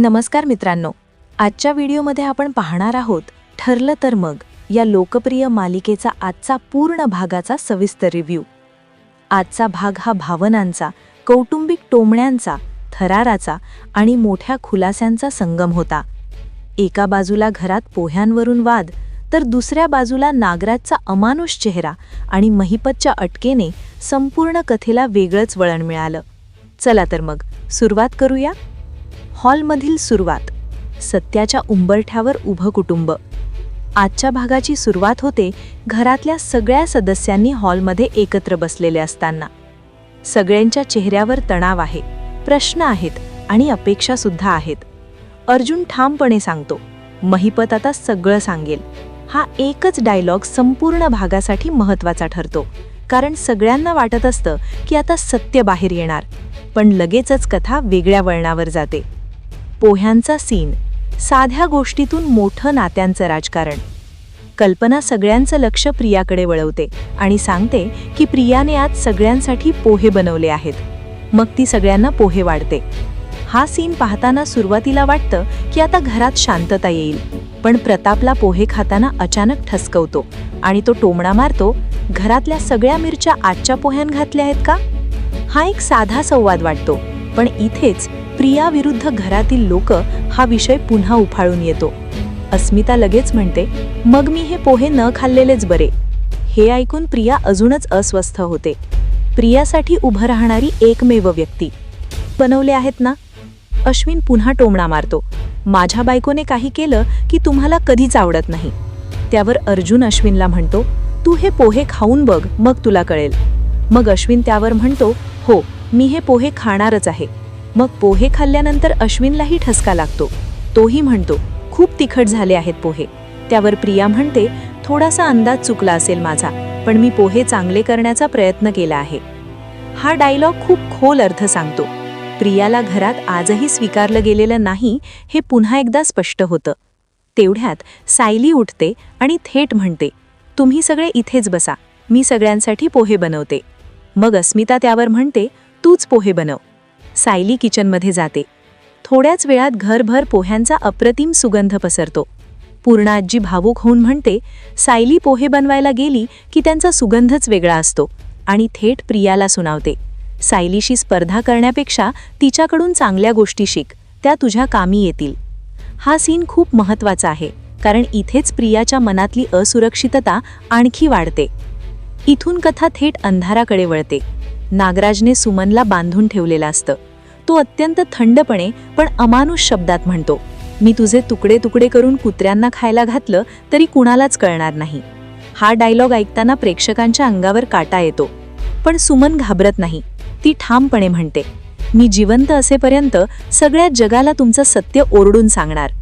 नमस्कार मित्रांनो. आजच्या व्हिडिओमध्ये आपण पाहणार आहोत ठरलं तर मग या लोकप्रिय मालिकेचा आजचा पूर्ण भागाचा सविस्तर रिव्ह्यू आजचा भाग हा भावनांचा कौटुंबिक टोमण्यांचा थराराचा आणि मोठ्या खुलास्यांचा संगम होता. एका बाजूला घरात पोह्यांवरून वाद तर दुसऱ्या बाजूला नागराजचा अमानुष चेहरा आणि महिपतच्या अटकेने संपूर्ण कथेला वेगळंच वळण मिळालं. चला तर मग सुरुवात करूया. हॉलमधील सुरुवात सत्याच्या उंबरठ्यावर उभं कुटुंब. आजच्या भागाची सुरुवात होते घरातल्या सगळ्या सदस्यांनी हॉलमध्ये एकत्र बसलेले असताना. सगळ्यांच्या चेहऱ्यावर तणाव आहे प्रश्न आहेत आणि अपेक्षा सुद्धा आहेत. अर्जुन ठामपणे सांगतो महिपत आता सगळं सांगेल. हा एकच डायलॉग संपूर्ण भागासाठी महत्त्वाचा ठरतो. कारण सगळ्यांना वाटत असतं की आता सत्य बाहेर येणार पण लगेचच कथा वेगळ्या वळणावर जाते. पोह्यांचा सीन साध्या गोष्टीतून मोठं नात्यांचं राजकारण. कल्पना सगळ्यांचं लक्ष प्रियाकडे वळवते आणि सांगते की प्रियाने आज सगळ्यांसाठी पोहे बनवले आहेत. मग ती सगळ्यांना पोहे वाढते. हा सीन पाहताना सुरुवातीला वाटतं की आता घरात शांतता येईल पण प्रतापला पोहे खाताना अचानक ठसकवतो आणि तो टोमणा मारतो घरातल्या सगळ्या मिरच्या आजच्या पोह्यान घातल्या आहेत का? हा एक साधा संवाद वाटतो पण इथेच प्रियाविरुद्ध घरातील लोक हा विषय पुन्हा उफाळून येतो. अस्मिता लगेच म्हणते मग मी हे पोहे न खाल्लेलेच बरे. हे ऐकून प्रिया अजूनच अस्वस्थ होते. प्रियासाठी उभं राहणारी एकमेव व्यक्ती. बनवले आहेत ना? अश्विन पुन्हा टोमणा मारतो. माझ्या बायकोने काही केलं की तुम्हाला कधीच आवडत नाही. त्यावर अर्जुन अश्विनला म्हणतो तू हे पोहे खाऊन बघ मग तुला कळेल. मग अश्विन त्यावर म्हणतो हो मी हे पोहे खाणारच आहे. मग पोहे खाल्ल्यानंतर अश्विनलाही ठसका लागतो. तोही म्हणतो खूप तिखट झाले आहेत पोहे. त्यावर प्रिया म्हणते थोडासा अंदाज चुकला असेल माझा पण मी पोहे चांगले करण्याचा प्रयत्न केला आहे. हा डायलॉग खूप खोल अर्थ सांगतो. प्रियाला घरात आजही स्वीकारलं गेलेलं नाही हे पुन्हा एकदा स्पष्ट होतं. तेवढ्यात सायली उठते आणि थेट म्हणते तुम्ही सगळे इथेच बसा मी सगळ्यांसाठी पोहे बनवते. मग अस्मिता त्यावर म्हणते तूच पोहे बनव. सायली किचनमध्ये जाते. थोड्याच वेळात घरभर पोह्यांचा अप्रतिम सुगंध पसरतो. पूर्ण आजी भावूक होऊन म्हणते सायली पोहे बनवायला गेली की त्यांचा सुगंधच वेगळा असतो आणि थेट प्रियाला सुनावते. सायलीशी स्पर्धा करण्यापेक्षा तिच्याकडून चांगल्या गोष्टी शिक त्या तुझ्या कामी येतील. हा सीन खूप महत्त्वाचा आहे कारण इथेच प्रियाच्या मनातली असुरक्षितता आणखी वाढते. इथून कथा थेट अंधाराकडे वळते. नागराजने सुमनला बांधून ठेवलेलं असतं. तो अत्यंत थंडपणे पण अमानुष शब्दात म्हणतो मी तुझे तुकडे तुकडे करून कुत्र्यांना खायला घातलं तरी कुणालाच कळणार नाही. हा डायलॉग ऐकताना प्रेक्षकांच्या अंगावर काटा येतो पण सुमन घाबरत नाही. ती ठामपणे म्हणते मी जिवंत असेपर्यंत सगळ्या जगाला तुमचं सत्य ओरडून सांगणार.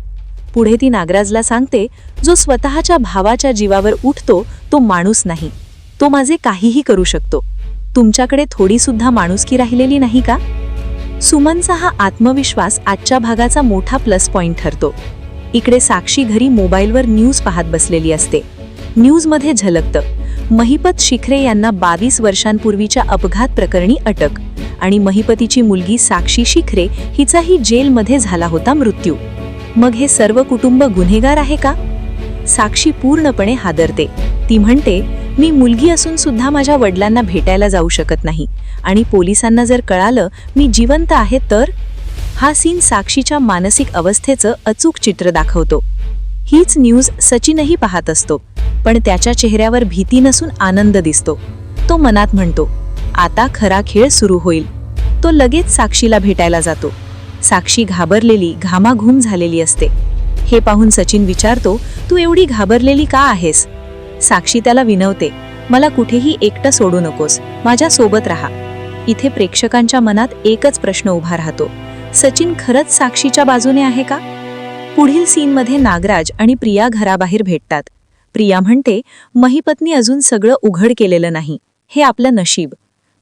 पुढे ती नागराजला सांगते जो स्वतःच्या भावाच्या जीवावर उठतो तो माणूस नाही. तो माझे काहीही करू शकतो. तुमच्याकडे थोडीसुद्धा माणुसकी राहिलेली नाही का? सुमनचा हा आत्मविश्वास आजच्या भागाचा मोठा प्लस पॉइंट ठरतो. इकडे साक्षी घरी मोबाईलवर न्यूज पाहत बसलेली असते. न्यूजमध्ये झलकतं. महिपत शिखरे यांना बावीस वर्षांपूर्वीच्या अपघात प्रकरणी अटक आणि महिपतीची मुलगी साक्षी शिखरे हिचाही जेलमध्ये झाला होता मृत्यू. मग हे सर्व कुटुंब गुन्हेगार आहे का? साक्षी पूर्णपणे हादरते. ती म्हणते मी मुलगी असून सुद्धा माझ्या वडिलांना भेटायला जाऊ शकत नाही. आणि पोलिसांना जर कळालं मी जिवंत आहे तर? हा सीन साक्षीच्या मानसिक अवस्थेचं अचूक चित्र दाखवतो. हीच न्यूज सचिनही पाहत असतो. पण त्याच्या चेहऱ्यावर भीती नसून आनंद दिसतो. तो मनात म्हणतो आता खरा खेळ सुरू होईल. तो लगेच साक्षीला भेटायला जातो. साक्षी घाबरलेली घामाघूम झालेली असते. हे पाहून सचिन विचारतो तू एवढी घाबरलेली का आहेस? साक्षी त्याला विनवते मला कुठेही एकटं सोडू नकोस माझ्या सोबत राहा. इथे प्रेक्षकांच्या मनात एकच प्रश्न उभा राहतो सचिन खरंच साक्षीच्या बाजूने आहे का? पुढील सीनमध्ये नागराज आणि प्रिया घराबाहेर भेटतात. प्रिया म्हणते महिपत्नी अजून सगळं उघड केलेलं नाही हे आपलं नशीब.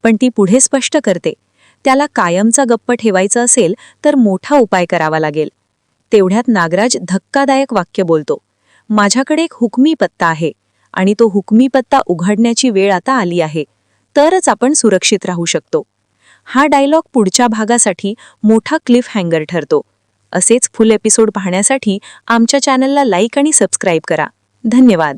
पण ती पुढे स्पष्ट करते त्याला कायमचा गप्प ठेवायचं असेल तर मोठा उपाय करावा लागेल. तेवढ्यात नागराज धक्कादायक वाक्य बोलतो माझ्याकडे एक हुकमी पत्ता आहे आणि तो हुकमी पत्ता उघडण्याची वेळ आता आली आहे. तरच आपण सुरक्षित राहू शकतो. हा डायलॉग पुढच्या भागासाठी मोठा क्लिफ हँगर ठरतो. असेच फुल एपिसोड पाहण्यासाठी आमच्या चॅनलला लाईक आणि सबस्क्राईब करा. धन्यवाद.